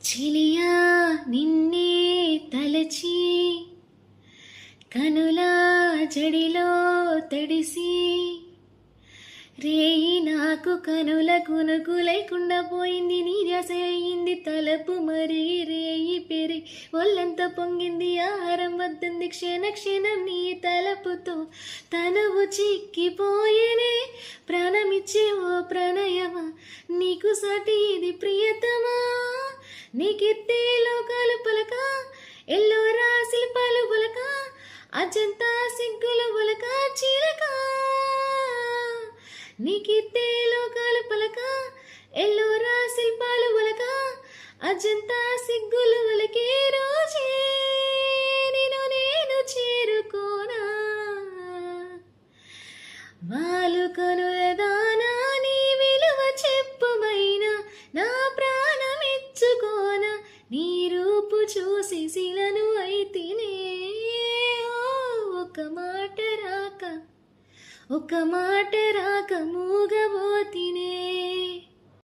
చిలియా నిన్నే తలచి కనులా జడిలో తడిసి రేయి నాకు కనుల కునుకు లేకుండా పోయింది నీరస అయింది తలపు మరి రేయి పెరి ఒళ్ళంతా పొంగింది ఆహారం వద్దంది క్షణ క్షణం నీ తలపుతో తనవు చిక్కిపోయేనే ప్రాణమిచ్చే ఓ ప్రణయమా నీకు సాటి ఇది ప్రియతమా? నీకెత్తే లోకాలు పలక ఎల్లో రాసిలు పలు పలక అజంతా సిగ్గుల పలక చీలక. నీకిత్తే లోకాలు పలక ఎల్లో రాసిలు పాలు పలక అజంతా సిగ్గులు వలకే రోజే నేను నేను చేరుకోనా. వాళ్ళు శిశిలను అయితేనే. ఓ, ఒక మాట రాక ఒక మాట రాక మూగబోతినే.